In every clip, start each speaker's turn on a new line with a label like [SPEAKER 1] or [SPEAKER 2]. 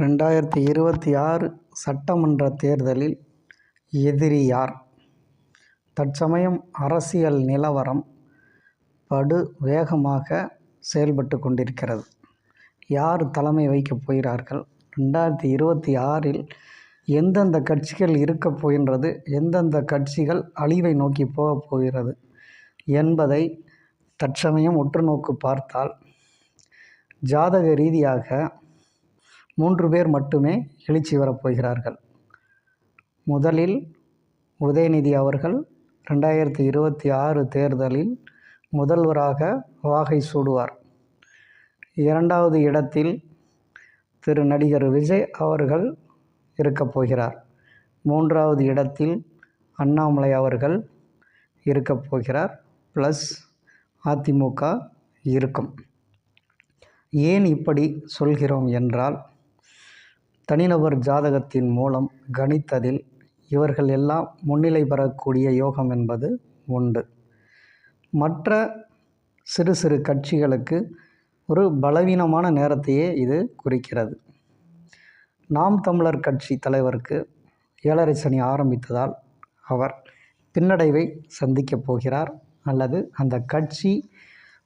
[SPEAKER 1] ரெண்டாயிரத்தி இருபத்தி ஆறு சட்டமன்ற தேர்தலில் எதிரி யார்? தற்சமயம் அரசியல் நிலவரம் படு வேகமாக செயல்பட்டு கொண்டிருக்கிறது. யார் தலைமை வைக்கப் போகிறார்கள்? ரெண்டாயிரத்தி இருபத்தி ஆறில் எந்தெந்த கட்சிகள் இருக்கப் போகின்றது? எந்தெந்த கட்சிகள் அழிவை நோக்கி போகப் போகிறது என்பதை தற்சமயம் உற்று நோக்கு பார்த்தால் ஜாதக ரீதியாக மூன்று பேர் மட்டுமே எழுச்சி வரப்போகிறார்கள் முதலில் உதயநிதி அவர்கள் ரெண்டாயிரத்தி இருபத்தி ஆறு தேர்தலில் முதல்வராக வாகை சூடுவார். இரண்டாவது இடத்தில் திரு நடிகர் விஜய் அவர்கள் இருக்கப் போகிறார். மூன்றாவது இடத்தில் அண்ணாமலை அவர்கள் இருக்கப் போகிறார். ப்ளஸ் அதிமுக இருக்கும். ஏன் இப்படி சொல்கிறோம் என்றால் தனிநபர் ஜாதகத்தின் மூலம் கணித்ததில் இவர்கள் எல்லாம் முன்னிலை பெறக்கூடிய யோகம் என்பது உண்டு. மற்ற சிறு சிறு கட்சிகளுக்கு ஒரு பலவீனமான நேரத்தையே இது குறிக்கிறது. நாம் தமிழர் கட்சி தலைவருக்கு ஏழரை சனி ஆரம்பித்ததால் அவர் பின்னடைவை சந்திக்கப் போகிறார் அல்லது அந்த கட்சி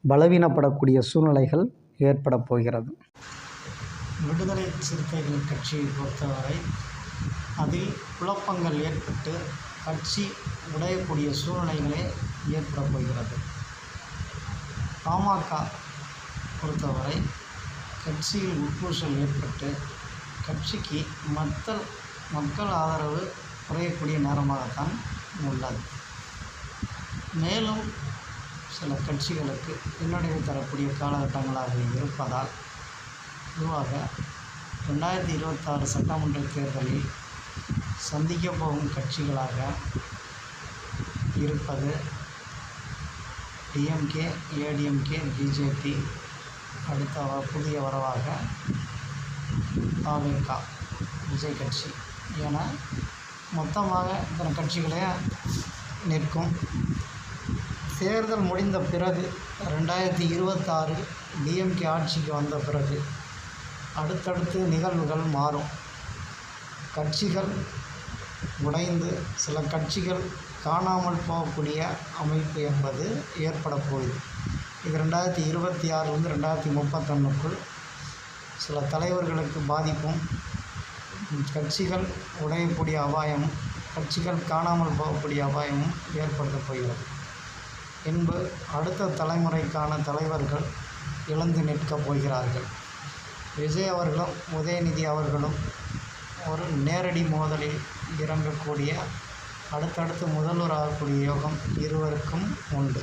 [SPEAKER 1] பலவீனப்படக்கூடிய சூழ்நிலைகள் ஏற்படப் போகிறது.
[SPEAKER 2] விடுதலை சிறுத்தைகள் கட்சியை பொறுத்தவரை அதில் குழப்பங்கள் ஏற்பட்டு கட்சி உடையக்கூடிய சூழ்நிலைகளே ஏற்பட போகிறது. பாமக பொறுத்தவரை கட்சியில் உட்பூசல் ஏற்பட்டு கட்சிக்கு மக்கள் மக்கள் ஆதரவு குறையக்கூடிய நேரமாகத்தான் உள்ளது. மேலும் சில கட்சிகளுக்கு பின்னடைவு தரக்கூடிய காலகட்டங்களாக இருப்பதால் பொதுவாக ரெண்டாயிரத்தி இருபத்தாறு சட்டமன்ற தேர்தலில் சந்திக்க போகும் கட்சிகளாக இருப்பது டிஎம்கே ஏடிஎம்கே பிஜேபி அடுத்த வ- புதிய வரவாக தாவேகா விஜய் கட்சி என மொத்தமாக இத்தனை கட்சிகளே நிற்கும். தேர்தல் முடிந்த பிறகு ரெண்டாயிரத்தி இருபத்தாறு டிஎம்கே ஆட்சிக்கு வந்த பிறகு அடுத்தடுத்து நிகழ்வுகள் மாறும். கட்சிகள் உடைந்து சில கட்சிகள் காணாமல் போகக்கூடிய அமைப்பு என்பது ஏற்பட போகுது இது ரெண்டாயிரத்தி இருபத்தி ஆறுலேருந்து ரெண்டாயிரத்தி முப்பத்தொன்னுக்குள் சில தலைவர்களுக்கு பாதிப்பும் கட்சிகள் உடையக்கூடிய அபாயமும் கட்சிகள் காணாமல் போகக்கூடிய அபாயமும் ஏற்படுத்தப் போகிறது. என்பு அடுத்த தலைமுறைக்கான தலைவர்கள் இழந்து நிற்கப் போகிறார்கள். விஜய் அவர்களும் உதயநிதி அவர்களும் ஒரு நேரடி மோதலில் இறங்கக்கூடிய அடுத்தடுத்து முதல்வர் ஆகக்கூடிய யோகம் இருவருக்கும் உண்டு.